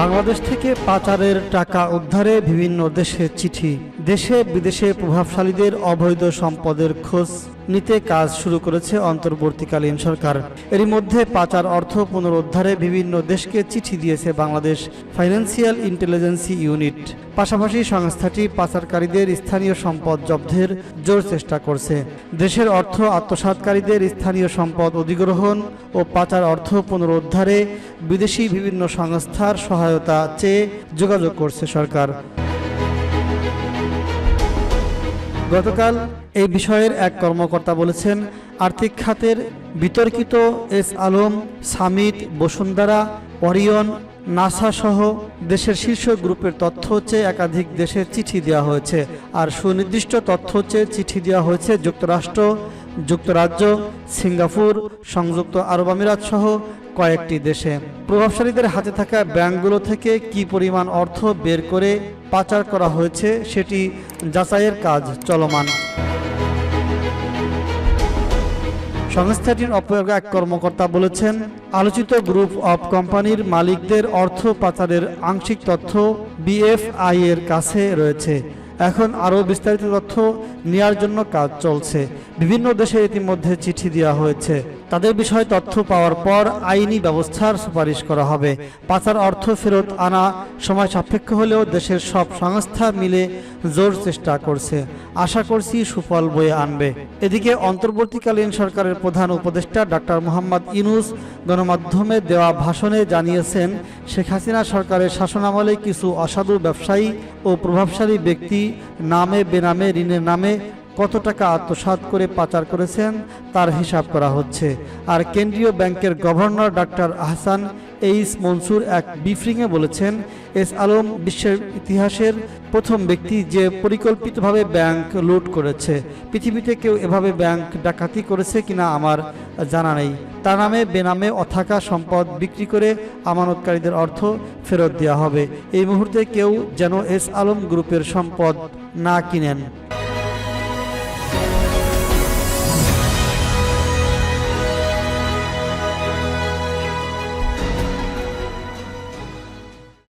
বাংলাদেশ থেকে পাচারের টাকা উদ্ধারে বিভিন্ন দেশে চিঠি। দেশে বিদেশে প্রভাবশালীদের অবৈধ সম্পদের খোঁজ নিতে কাজ শুরু করেছে অন্তর্বর্তীকালীন সরকার। এরই মধ্যে পাচার অর্থ পুনরুদ্ধারে বিভিন্ন দেশকে চিঠি দিয়েছে বাংলাদেশ ফাইন্যান্সিয়াল ইন্টেলিজেন্সি ইউনিট। পাশাপাশি সংস্থাটি পাচারকারীদের স্থানীয় সম্পদ জব্দের জোর চেষ্টা করছে। দেশের অর্থ আত্মসাৎকারীদের স্থানীয় সম্পদ অধিগ্রহণ ও পাচার অর্থ পুনরুদ্ধারে বিদেশি বিভিন্ন সংস্থার সহায়তা চেয়ে যোগাযোগ করছে সরকার। গতকাল এই বিষয়ের এক কর্মকর্তা বলেছেন, আর্থিক খাতের বিতর্কিত S Alam Summit Bashundhara Orion Nassa সহ দেশের শীর্ষ গ্রুপের তথ্য হচ্ছে একাধিক দেশে চিঠি দেওয়া হয়েছে। আর সুনির্দিষ্ট তথ্য হচ্ছে চিঠি দেওয়া হয়েছে যুক্তরাষ্ট্র, যুক্তরাজ্য, সিঙ্গাপুর, সংযুক্ত আরব আমিরাত সহ কয়েকটি দেশে। প্রভাবশালীদের হাতে থাকা ব্যাংকগুলো থেকে কি পরিমাণ অর্থ বের করে পাচার করা হয়েছে সেটি যাচাইয়ের কাজ চলমান। সংস্থাটির অপর এক কর্মকর্তা বলেছেন, আলোচিত গ্রুপ অফ কোম্পানির মালিকদের অর্থ পাচারের আংশিক তথ্য বিএফআই এর কাছে রয়েছে। এখন আরও বিস্তারিত তথ্য নেওয়ার জন্য কাজ চলছে। বিভিন্ন দেশে ইতিমধ্যে চিঠি দেওয়া হয়েছে। তাদের বিষয়ে তথ্য পাওয়ার পর আইনি ব্যবস্থার সুপারিশ করা হবে। পাচার অর্থ ফেরত আনা, সময় সাপেক্ষ হলেও দেশের সব সংস্থা মিলে জোর চেষ্টা করছে। আশা করছি সুফল বয়ে আনবে। এদিকে অন্তর্বর্তীকালীন সরকারের প্রধান উপদেষ্টা ডাক্তার মোহাম্মদ ইনুস গণমাধ্যমে দেওয়া ভাষণে জানিয়েছেন, শেখ হাসিনা সরকারের শাসনামলে কিছু অসাধু ব্যবসায়ী ও প্রভাবশালী ব্যক্তি নামে বেনামে, ঋণের নামে কত টাকা আত্মসাৎ করে পাচার করেছেন তার হিসাব করা হচ্ছে। আর কেন্দ্রীয় ব্যাংকের governor doctor Ahsan H Mansur এক ব্রিফিংয়ে বলেছেন, এস আলম বিশ্বের ইতিহাসের প্রথম ব্যক্তি যে পরিকল্পিতভাবে ব্যাংক লুট করেছে। পৃথিবীতে কেউ এভাবে ব্যাংক ডাকাতি করেছে কিনা আমার জানা নেই। তার নামে, বেনামে অথাকা সম্পদ বিক্রি করে আমানতকারীদের অর্থ ফেরত দেওয়া হবে। এই মুহূর্তে কেউ যেন এস আলম গ্রুপের সম্পদ না কিনেন।